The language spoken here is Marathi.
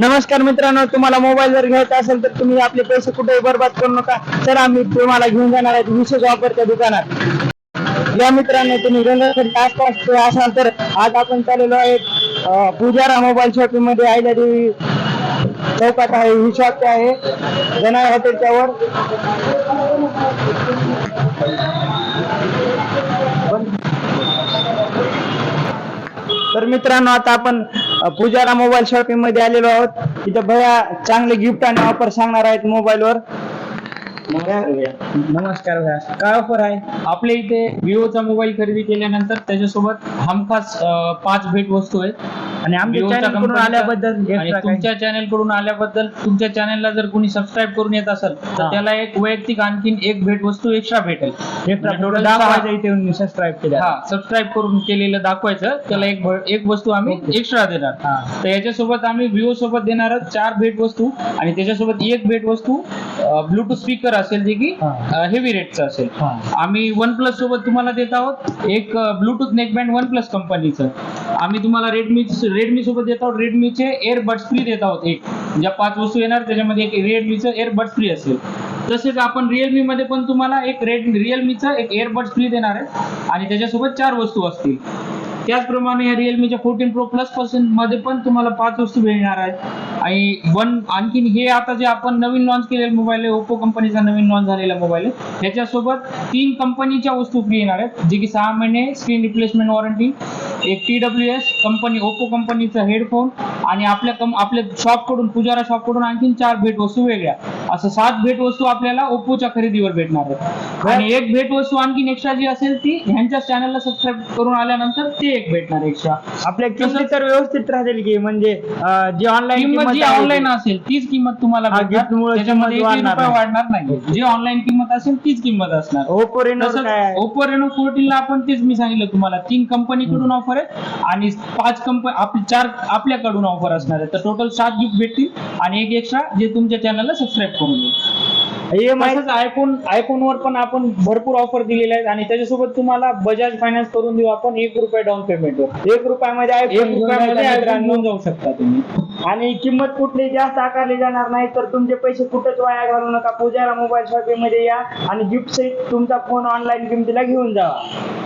नमस्कार मित्रांनो तुम्हाला मोबाईल जर घ्यायचा असेल तर तुम्ही आपले पैसे कुठेही बर्बाद करू नका. तर आम्ही तुम्हाला घेऊन जाणार आहे विशेष ऑफर दुकानात. या मित्रांनो तुम्ही रंगासाठी आसपास असाल तर आज आपण चाललेलो आहे पुजारा मोबाईल शॉपिंगमध्ये. आयल्या देवी चौकात आहे ही शॉप आहे. जनाय हॉटेलच्या वर. तर मित्रांनो आता आपण पुजारा मोबाईल शॉपिंगमध्ये आलेलो आहोत. इथे भैया चांगले गिफ्ट आणि ऑफर सांगणार आहेत मोबाईल वर. नमस्कार भैया काय ऑफर आहे? आपल्या इथे विवोचा मोबाईल खरेदी केल्यानंतर त्याच्यासोबत हमखास पाच भेट वस्तू आहेत. आणि आमच्या channel कडून आल्याबद्दल आणि extra काय? तुमच्या चॅनलकडून आल्याबद्दल तुमच्या चॅनलला जर कोणी सबस्क्राईब करून येत असेल तर. त्याला एक वैयक्तिक आणखीन एक भेट वस्तू एक्स्ट्रा भेटेल Extra म्हणजे total दाखवायचं सहा- इथे सबस्क्राईब केल्या हा सबस्क्राईब करून केलेलं दाखवायचं त्याला एक भ- एक वस्तू आम्ही Okay. एक्स्ट्रा देणार हा. तर याच्यासोबत आम्ही विवो सोबत देणार आहोत चार भेट वस्तू आणि त्याच्यासोबत एक भेट वस्तू ब्लूटूथ स्पीकर असेल जे की हा. हेवी रेटचं असेल हा. आम्ही वन प्लस सोबत तुम्हाला देत आहोत एक ब्लूटूथ नेकबँड वन प्लस कंपनीचं आम्ही तुम्हाला रेडमी रेडमी सोबत देत आहोत. रेडमीचे एअरबड्स फ्री देत आहोत एक. ज्या पाच वस्तू येणार त्याच्यामध्ये एक रेडमीचं एअरबड्स फ्री असेल. तसेच आपण रिअलमी मध्ये पण तुम्हाला एक रेड रिअलमीचं एक एअरबड्स फ्री देणार आहे. आणि त्याच्यासोबत चार वस्तू असतील. त्याचप्रमाणे या रिअलमीच्या फोर्टीन प्रो प्लस पर्सेंटमध्ये पण तुम्हाला पाच वस्तू मिळणार आहेत. आणि वन आणखीन हे आता जे आपण नवीन लॉन्च केलेला मोबाईल आहे ओप्पो कंपनीचा नवीन लॉन्च झालेला मोबाईल आहे. त्याच्यासोबत तीन कंपनीच्या वस्तू फ्री येणार आहेत. जे की सहा महिने स्क्रीन रिप्लेसमेंट वॉरंटी एक T W S company Oppo कंपनीचा हेडफोन आणि आपल्या कम आपल्या शॉपकडून पुजारा शॉपकडून आणखीन चार भेट वस्तू वेगळ्या. असं सात भेट वस्तू आपल्याला ओप्पोच्या खरेदीवर भेटणार आहेत. आणि एक भेट वस्तू आणखीन एक्स्ट्रा जी असेल ती ह्यांच्या चॅनलला सबस्क्राईब करून आल्यानंतर ते एक भेटणार एक्स्ट्रा आपल्या किमती तर व्यवस्थित राहतील की म्हणजे जी ऑनलाईन किंमत जी ऑनलाईन असेल तीच किंमत तुम्हाला भेटणार. त्याच्यामध्ये वाढणार नाही. जी ऑनलाईन किंमत असेल तीच किंमत असणार. Oppo Reno? Oppo Reno fourteen ला आपण तेच मी सांगितलं तुम्हाला. तीन कंपनीकडून ऑफर आहे. आणि पाच कंपनी आपली चार आपल्याकडून ऑफर असणार आहे. तर टोटल सात गिफ्ट भेटतील. आणि एक एक्स्ट्रा जे तुमच्या चॅनलला सबस्क्राईब करून तसंच आयफोन आयफोनवर पण आपण भरपूर ऑफर दिलेल्या आहेत. आणि त्याच्यासोबत तुम्हाला बजाज फायनान्स करून देऊ आपण एक रुपये डाऊन पेमेंटवर एक रुपयामध्ये एक रुपयामध्ये जाऊ शकता तुम्ही. आणि किंमत कुठली जास्त आकारली जाणार नाही तर तुमचे पैसे कुठेच वाया घालू नका. पुजारा मोबाईल शॉपिंगमध्ये या आणि गिफ्ट सहित तुमचा फोन ऑनलाईन किमतीला घेऊन जावा